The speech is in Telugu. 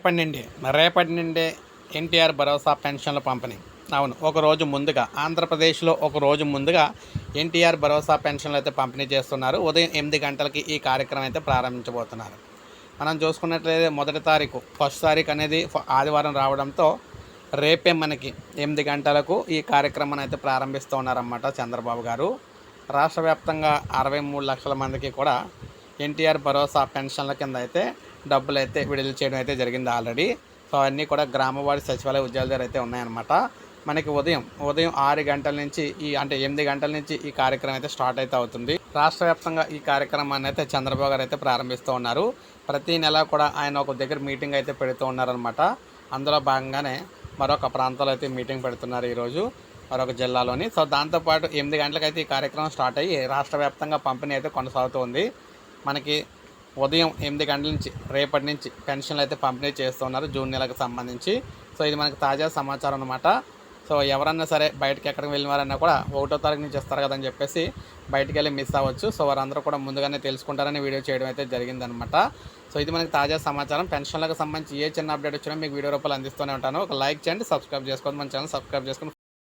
రేపటి నుండి రేపటి నుండే ఎన్టీఆర్ భరోసా పెన్షన్ల పంపిణీ. అవును ఒక రోజు ముందుగా ఆంధ్రప్రదేశ్లో ఒక రోజు ముందుగా ఎన్టీఆర్ భరోసా పెన్షన్లు అయితే పంపిణీ చేస్తున్నారు. ఉదయం ఎనిమిది గంటలకి ఈ కార్యక్రమం అయితే ప్రారంభించబోతున్నారు. మనం చూసుకున్నట్లయితే మొదటి తారీఖు ఫస్ట్ తారీఖు అనేది ఆదివారం రావడంతో రేపే మనకి ఎనిమిది గంటలకు ఈ కార్యక్రమాన్ని అయితే ప్రారంభిస్తూ ఉన్నారన్నమాట చంద్రబాబు గారు. రాష్ట్ర వ్యాప్తంగా అరవై మూడు లక్షల మందికి కూడా ఎన్టీఆర్ భరోసా పెన్షన్ల కింద అయితే డబ్బులు అయితే విడుదల చేయడం అయితే జరిగింది ఆల్రెడీ. సో అవన్నీ కూడా గ్రామవాడి సచివాలయ ఉద్యోగుల దగ్గర అయితే ఉన్నాయన్నమాట. మనకి ఉదయం ఉదయం ఆరు గంటల నుంచి ఈ అంటే ఎనిమిది గంటల నుంచి ఈ కార్యక్రమం అయితే స్టార్ట్ అయితే అవుతుంది. రాష్ట్ర వ్యాప్తంగా ఈ కార్యక్రమాన్ని అయితే చంద్రబాబు గారు అయితే ప్రారంభిస్తూ ఉన్నారు. ప్రతి నెల కూడా ఆయన ఒక దగ్గర మీటింగ్ అయితే పెడుతూ ఉన్నారనమాట అందులో భాగంగానే మరొక ప్రాంతంలో అయితే మీటింగ్ పెడుతున్నారు ఈరోజు మరొక జిల్లాలోని. సో దాంతోపాటు ఎనిమిది గంటలకైతే ఈ కార్యక్రమం స్టార్ట్ అయ్యి రాష్ట్ర వ్యాప్తంగా పంపిణీ అయితే కొనసాగుతుంది మనకి ఉదయం ఎనిమిది గంటల నుంచి రేపటి నుంచి పెన్షన్లు అయితే పంపిణీ చేస్తున్నారు జూన్ నెలకు సంబంధించి. సో ఇది మనకి తాజా సమాచారం అనమాట సో ఎవరన్నా సరే బయటకి ఎక్కడికి వెళ్ళిన వారన్నా కూడా ఒకటో తారీఖు నుంచి ఇస్తారు కదని చెప్పేసి బయటకు వెళ్ళి మిస్ అవ్వచ్చు. సో వారందరూ కూడా ముందుగానే తెలుసుకుంటారని వీడియో చేయడం అయితే జరిగిందనమాట సో ఇది మనకి తాజా సమాచారం. పెన్షన్లకు సంబంధించి ఏ చిన్న అప్డేట్ వచ్చినా మీకు వీడియో రూపాయలు అందిస్తూనే ఉంటాను. ఒక లైక్ చేయండి సబ్స్క్రైబ్ చేసుకోండి మన ఛానల్ సబ్స్క్రైబ్ చేసుకోండి.